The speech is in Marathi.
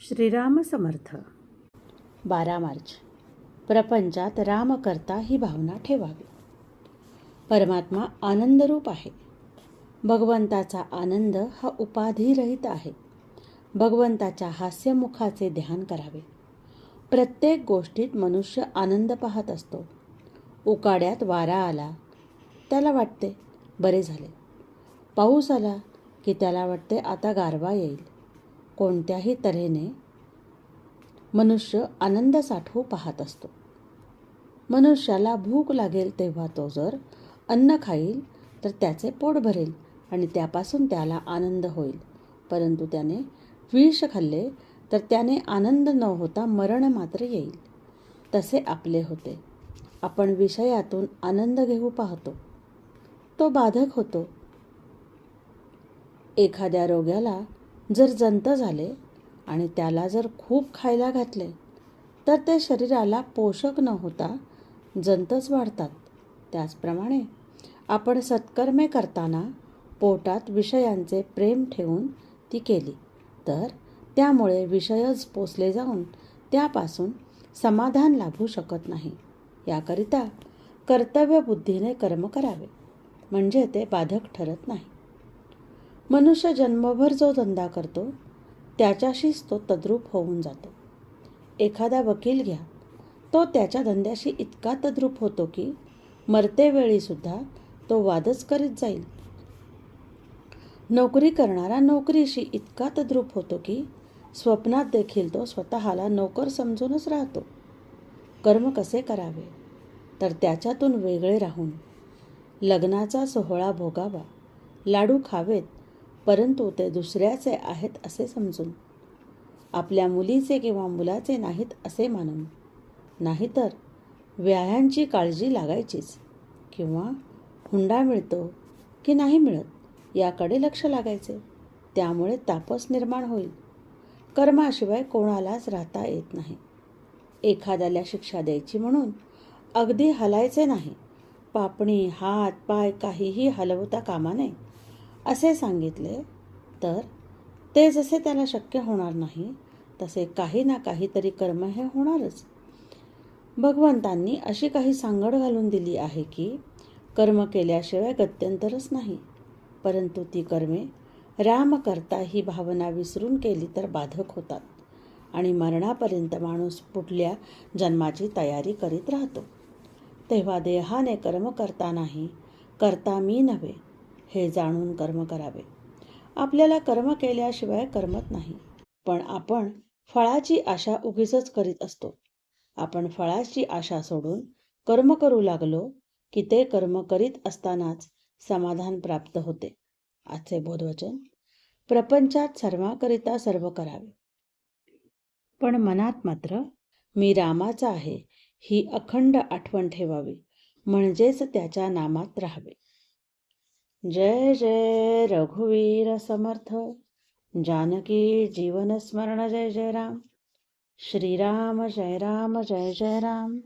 श्रीराम समर्थ बारा मार्च. प्रपंचात रामकर्ता ही भावना ठेवावी. परमात्मा आनंदरूप आहे. भगवंताचा आनंद हा उपाधिरहित आहे. भगवंताच्या हास्यमुखाचे ध्यान करावे. प्रत्येक गोष्टीत मनुष्य आनंद पाहत असतो. उकाड्यात वारा आला त्याला वाटते बरे झाले. पाऊस आला की त्याला वाटते आता गारवा येईल. कोणत्याही तऱ्हेने मनुष्य आनंद साठवू पाहत असतो. मनुष्याला भूक लागेल तेव्हा तो जर अन्न खाईल तर त्याचे पोट भरेल आणि त्यापासून त्याला आनंद होईल. परंतु त्याने विष खाल्ले तर त्याने आनंद न होता मरण मात्र येईल. तसे आपले होते. आपण विषयातून आनंद घेऊ पाहतो. तो बाधक होतो. एखाद्या रोग्याला जर जंत झाले आणि त्याला जर खूप खायला घातले तर ते शरीराला पोषक न होता जंतच वाढतात. त्याचप्रमाणे आपण सत्कर्मे करताना पोटात विषयांचे प्रेम ठेवून ती केली तर त्यामुळे विषयच पोचले जाऊन त्यापासून समाधान लाभू शकत नाही. याकरिता कर्तव्यबुद्धीने कर्म करावे म्हणजे ते बाधक ठरत नाही. मनुष्य जन्मभर जो धंदा करतो त्याच्याशीच तो तद्रूप होऊन जातो. एखादा वकील घ्या तो त्याच्या धंद्याशी इतका तद्रूप होतो की मरतेवेळीसुद्धा तो वादच करीत जाईल. नोकरी करणारा नोकरीशी इतका तद्रूप होतो की स्वप्नात देखील तो स्वतःला नोकर समजूनच राहतो. कर्म कसे करावे? तर त्याच्यातून वेगळे राहून. लग्नाचा सोहळा भोगावा लाडू खावेत परंतु ते दुसऱ्याचे आहेत असे समजून. आपल्या मुलीचे किंवा मुलाचे नाहीत असे मानून. नाहीतर व्यायांची काळजी लागायचीच. किंवा हुंडा मिळतो की नाही मिळत याकडे लक्ष लागायचे. त्यामुळे तापस निर्माण होईल. कर्माशिवाय कोणालाच राहता येत नाही. एखाद्याला शिक्षा द्यायची म्हणून अगदी हलायचे नाही. पापणी हात पाय काहीही हलवता कामा नये. असे सांगितले तर ते जसे त्याला शक्य होणार नाही तसे काही ना काहीतरी कर्म हे होणारच. भगवंतांनी अशी काही सांगड घालून दिली आहे की कर्म केल्याशिवाय गत्यंतरच नाही परंतु ती कर्मे राम करता ही भावना विसरून केली तर बाधक होतात आणि मरणापर्यंत माणूस पुढल्या जन्माची तयारी करीत राहतो. तेव्हा देहाने कर्म करतानाही करता मी नव्हे हे जाणून कर्म करावे. आपल्याला कर्म केल्याशिवाय करमत नाही. पण आपण फळाची आशा उगीच करीत असतो. आपण फळाची आशा सोडून कर्म करू लागलो की ते कर्म करीत असतानाच समाधान प्राप्त होते. आजचे बोधवचन प्रपंचात सर्वाकरिता सर्व करावे. पण मनात मात्र मी रामाचा आहे ही अखंड आठवण ठेवावी म्हणजेच त्याच्या नामात राहावे. जय जय रघुवीर समर्थ जानकी जीवन स्मरण जय जय राम। श्रीराम जय राम जय जय राम।